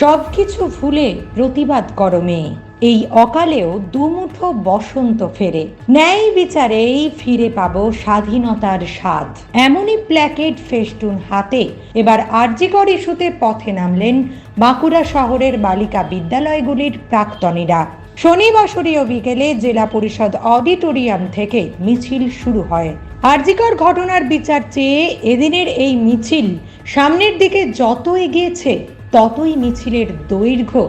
সবকিছু ভুলে প্রতিবাদ করো মেয়ে। এই অকালেও দুমুঠো বসন্ত ফেরে। ন্যায় বিচারেই ফিরে পাবো স্বাধীনতার স্বাদ। এমনই প্ল্যাকেট ফেস্টুন হাতে। এবার আরজিকর ইস্যুতে পথে নামলেন বাঁকুড়া শহরের বালিকা বিদ্যালয়গুলির প্রাক্তনীরা। শনিবাসরীয় বিকেলে জেলা পরিষদ অডিটোরিয়াম থেকে মিছিল শুরু হয়। আরজিকর ঘটনার বিচার চেয়ে এদিনের এই মিছিল সামনের দিকে যত এগিয়েছে ততই মিছিলের দৈর্ঘ্য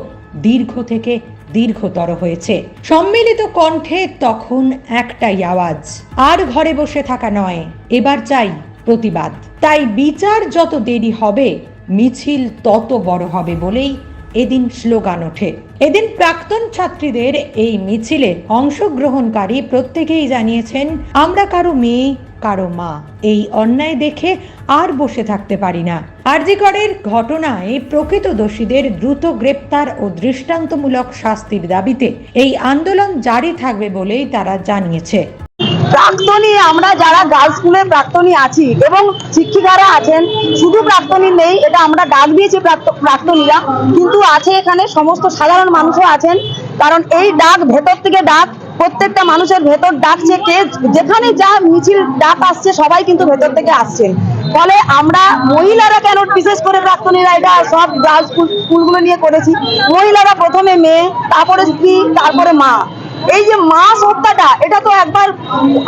দীর্ঘ থেকে দীর্ঘতর হয়েছে। সম্মিলিত কণ্ঠে তখন একটাই আওয়াজ, আর ঘরে বসে থাকা নয়, এবার চাই প্রতিবাদ। তাই বিচার যত দেরি হবে, মিছিল তত বড় হবে বলেই এদিন স্লোগান ওঠে। এদিন প্রাক্তন ছাত্রীদের এই মিছিলে অংশগ্রহণকারী প্রত্যেকেই জানিয়েছেন, আমরা কারও মেয়ে, কারও মা। এই অন্যায় দেখে আর বসে থাকতে পারি না। আরজিকরের ঘটনায় প্রকৃত দোষীদের দ্রুত গ্রেপ্তার ও দৃষ্টান্তমূলক শাস্তির দাবিতে এই আন্দোলন জারি থাকবে বলেই তারা জানিয়েছে। প্রাক্তনী, আমরা যারা গার্লস স্কুলের প্রাক্তনী আছি এবং শিক্ষিকারা আছেন, শুধু প্রাক্তনী নেই, এটা আমরা ডাক দিয়েছি প্রাক্ত- প্রাক্তনীরা, কিন্তু আছে এখানে সমস্ত সাধারণ মানুষও আছেন, কারণ এই ডাক ভেতর থেকে ডাক, প্রত্যেকটা মানুষের ভেতর ডাকছে কে, যেখানে যা মিছিল, ডাক আসছে, সবাই কিন্তু ভেতর থেকে আসছেন। ফলে আমরা মহিলারা কেন বিশেষ করে প্রাক্তনীরা এটা সব গার্লস স্কুল স্কুলগুলো নিয়ে করেছি? মহিলারা প্রথমে মেয়ে, তারপরে স্ত্রী, তারপরে মা। এই যে মাস হত্যাটা এটা তো একবার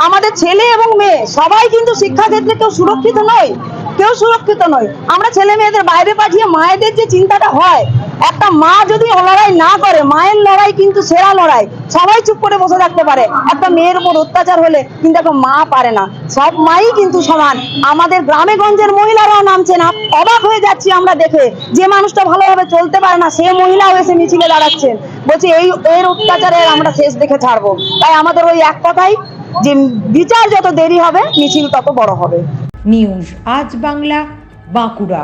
আমাদের ছেলে এবং মেয়ে, সবাই কিন্তু শিক্ষাক্ষেত্রে কেউ সুরক্ষিত নয়, কেউ সুরক্ষিত নয়। আমরা ছেলে মেয়েদের বাইরে পাঠিয়ে মায়েদের যে চিন্তাটা হয়, একটা মা যদি লড়াই না করে, মায়ের লড়াই কিন্তু সেরা লড়াই, সবাই চুপ করে বসে থাকতে পারে। একটা মেয়ের উপর অত্যাচার হলে কিন্তু একটা মা পারে না। সব মাই কিন্তু সমান। আমাদের গ্রামে গঞ্জের মহিলারাও নামছে না। অবাক হয়ে যাচ্ছি আমরা দেখে। যে মানুষটা ভালোভাবে চলতে পারে না, সে মহিলাও এসে মিছিলে দাঁড়াচ্ছেন। বলছে, এই, এর অত্যাচারের আমরা শেষ দেখে ছাড়বো। তাই আমাদের ওই এক কথাই, যে বিচার যত দেরি হবে, মিছিল তত বড় হবে। নিউজ আজ বাংলা, বাঁকুড়া।